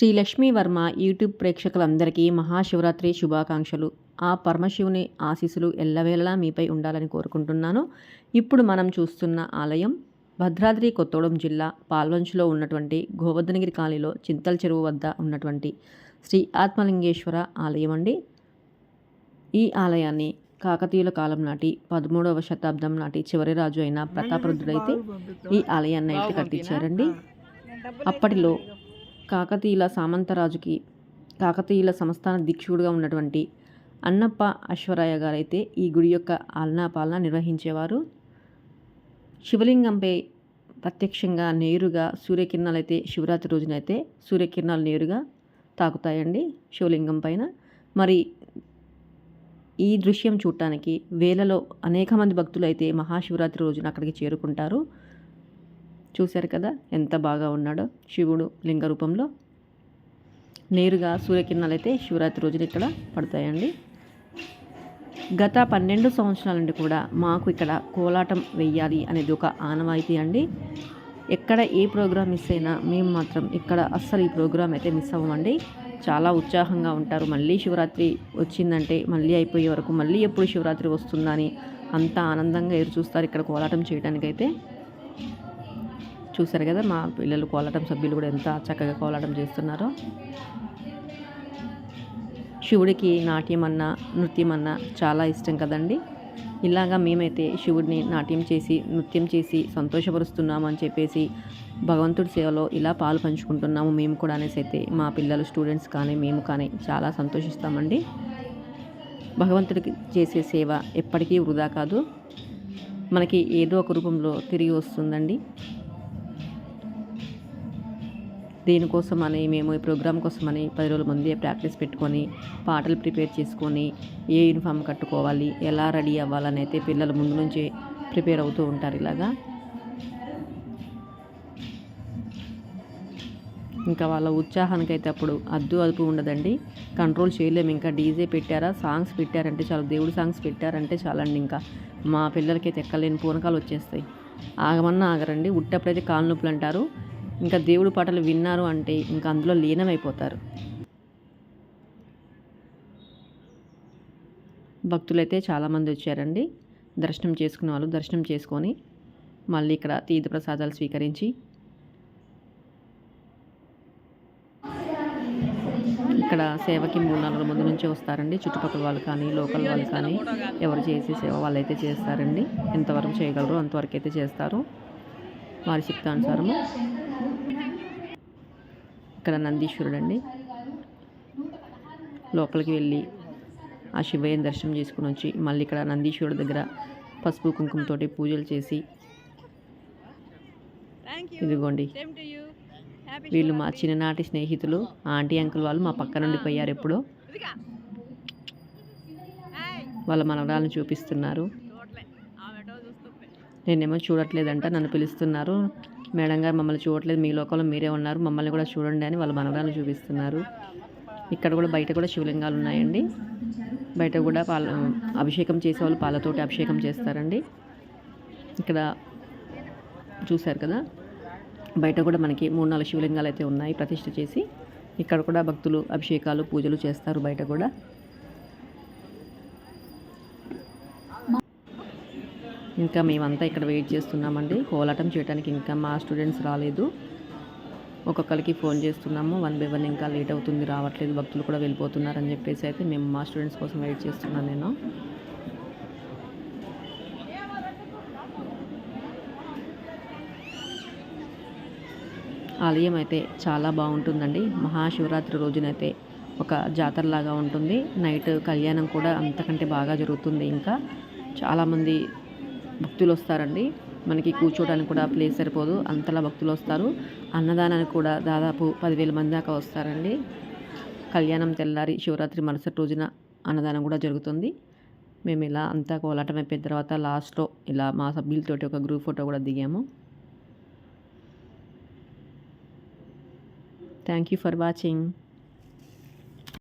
Shri Lakshmi Varma YouTube ప్రేక్షకులందరికీ మహాశివరాత్రి శుభాకాంక్షలు. ఆ పరమశివుని ఆశీస్సులు ఎల్లవేళలా మీపై ఉండాలని కోరుకుంటున్నాను. ఇప్పుడు మనం చూస్తున్న ఆలయం భద్రాద్రి కొత్తగూడెం జిల్లా పాల్వంచులో ఉన్నటువంటి గోవర్ధనగిరి కాలనీలో చింతల చెరువు వద్ద ఉన్నటువంటి శ్రీ ఆత్మలింగేశ్వర ఆలయం అండి. ఈ ఆలయాన్ని కాకతీయుల కాలం నాటి పదమూడవ శతాబ్దం నాటి చివరి రాజు అయిన ప్రతాపరుద్రుడైతే ఈ ఆలయాన్ని అయితే కట్టించారండి. అప్పటిలో కాకతీయుల సామంతరాజుకి కాకతీయుల సంస్థాన దీక్షుడుగా ఉన్నటువంటి అన్నప్ప అశ్వరాయ గారైతే ఈ గుడి యొక్క ఆలనా పాలన నిర్వహించేవారు. శివలింగంపై ప్రత్యక్షంగా నేరుగా సూర్యకిరణాలు అయితే శివరాత్రి రోజునైతే సూర్యకిరణాలు నేరుగా తాకుతాయండి శివలింగం పైన. మరి ఈ దృశ్యం చూడటానికి వేలలో అనేక మంది భక్తులు అయితే మహాశివరాత్రి రోజున అక్కడికి చేరుకుంటారు. చూశారు కదా ఎంత బాగా ఉన్నాడో శివుడు లింగ రూపంలో. నేరుగా సూర్యకిరణాలు అయితే శివరాత్రి రోజున ఇక్కడ పడతాయండి. గత పన్నెండు సంవత్సరాల నుండి కూడా మాకు ఇక్కడ కోలాటం వెయ్యాలి అనేది ఒక ఆనవాయితీ అండి. ఎక్కడ ఏ ప్రోగ్రాం మిస్ అయినా మేము మాత్రం ఇక్కడ అస్సలు ఈ ప్రోగ్రాం అయితే మిస్ అవ్వమండి. చాలా ఉత్సాహంగా ఉంటారు. మళ్ళీ శివరాత్రి వచ్చిందంటే మళ్ళీ అయిపోయే వరకు మళ్ళీ ఎప్పుడు శివరాత్రి వస్తుందని అంత ఆనందంగా ఎదురు చూస్తారు ఇక్కడ కోలాటం చేయడానికైతే. చూసారు కదా మా పిల్లలు కోలాటం సభ్యులు కూడా ఎంత చక్కగా కోలాటం చేస్తున్నారో. శివుడికి నాట్యం అన్నా నృత్యం అన్నా చాలా ఇష్టం కదండి. ఇలాగా మేమైతే శివుడిని నాట్యం చేసి నృత్యం చేసి సంతోషపరుస్తున్నాము అని చెప్పేసి భగవంతుడి సేవలో ఇలా పాలు పంచుకుంటున్నాము మేము కూడా అనేసి అయితే మా పిల్లలు స్టూడెంట్స్ కానీ మేము కానీ చాలా సంతోషిస్తామండి. భగవంతుడికి చేసే సేవ ఎప్పటికీ వృధా కాదు. మనకి ఏదో ఒక రూపంలో తిరిగి వస్తుందండి. దీనికోసమని మేము ఈ ప్రోగ్రామ్ కోసమని పది రోజుల ముందే ప్రాక్టీస్ పెట్టుకొని పాటలు ప్రిపేర్ చేసుకొని ఏ యూనిఫామ్ కట్టుకోవాలి ఎలా రెడీ అవ్వాలని అయితే పిల్లలు ముందు నుంచే ప్రిపేర్ అవుతూ ఉంటారు ఇలాగా. ఇంకా వాళ్ళ ఉత్సాహానికి అయితే అప్పుడు అద్దు అదుపు ఉండదండి. కంట్రోల్ చేయలేము ఇంకా డీజే పెట్టారా సాంగ్స్ పెట్టారంటే చాలా దేవుడి సాంగ్స్ పెట్టారంటే చాలండి ఇంకా. మా పిల్లలకైతే ఎక్కలేని పూనకాలు వచ్చేస్తాయి. ఆగమన్నా ఆగరండి. ఉట్టప్పుడైతే కాళ్ళ నొప్పులు అంటారు. ఇంకా దేవుడి పాటలు విన్నారు అంటే ఇంకా అందులో లీనమైపోతారు. భక్తులైతే చాలామంది వచ్చారండి. దర్శనం చేసుకునే వాళ్ళు దర్శనం చేసుకొని మళ్ళీ ఇక్కడ తీర్థ ప్రసాదాలు స్వీకరించి ఇక్కడ సేవకి మూడు నాలుగు ముందు నుంచి వస్తారండి. చుట్టుపక్కల వాళ్ళు కానీ లోకల్ వాళ్ళు కానీ ఎవరు చేసే సేవ వాళ్ళైతే చేస్తారండి. ఎంతవరకు చేయగలరు అంతవరకు అయితే చేస్తారు. వారి శక్తానుసారము ఇక్కడ నందీశ్వరుడు అండి లోపలికి వెళ్ళి ఆ శివయ్యని దర్శనం చేసుకుని వచ్చి మళ్ళీ ఇక్కడ నందీశ్వరుడు దగ్గర పసుపు కుంకుమతోటి పూజలు చేసి ఇదిగోండి. వీళ్ళు మా చిన్ననాటి స్నేహితులు ఆంటీ అంకుల్ వాళ్ళు మా పక్క నుండి పోయారు ఎప్పుడో. వాళ్ళ మనవరాలను చూపిస్తున్నారు. నేనేమో చూడట్లేదంట నన్ను పిలుస్తున్నారు. మేడం గారు మమ్మల్ని చూడట్లేదు మీ లోకంలో మీరే ఉన్నారు మమ్మల్ని కూడా చూడండి అని వాళ్ళ మనవరాలు చూపిస్తున్నారు. ఇక్కడ కూడా బయట కూడా శివలింగాలు ఉన్నాయండి. బయట కూడా పాల అభిషేకం చేసేవాళ్ళు పాలతోటి అభిషేకం చేస్తారండి. ఇక్కడ చూశారు కదా బయట కూడా మనకి మూడు నాలుగు శివలింగాలు అయితే ఉన్నాయి ప్రతిష్ట చేసి. ఇక్కడ కూడా భక్తులు అభిషేకాలు పూజలు చేస్తారు బయట కూడా. ఇంకా మేమంతా ఇక్కడ వెయిట్ చేస్తున్నామండి. కోలాటం చేయడానికి ఇంకా మా స్టూడెంట్స్ రాలేదు. ఒక్కొక్కరికి ఫోన్ చేస్తున్నాము. వన్ బై వన్ ఇంకా లేట్ అవుతుంది రావట్లేదు భక్తులు కూడా వెళ్ళిపోతున్నారని చెప్పేసి అయితే మేము మా స్టూడెంట్స్ కోసం వెయిట్ చేస్తున్నాను నేను. ఆలయం అయితే చాలా బాగుంటుందండి. మహాశివరాత్రి రోజునైతే ఒక జాతరలాగా ఉంటుంది. నైట్ కళ్యాణం కూడా అంతకంటే బాగా జరుగుతుంది ఇంకా. చాలామంది భక్తులు వస్తారండి మనకి కూర్చోవడానికి కూడా ప్లేస్ సరిపోదు. అంతలా భక్తులు వస్తారు అన్నదానానికి కూడా దాదాపు పదివేల మంది దాకా వస్తారండి. కళ్యాణం తెల్లారి శివరాత్రి మరుసటి రోజున అన్నదానం కూడా జరుగుతుంది. మేము ఇలా అంతా కోలాటం అయిపోయిన తర్వాత లాస్ట్లో ఇలా మా సభ్యులతోటి ఒక గ్రూప్ ఫోటో కూడా దిగాము. Thank you for watching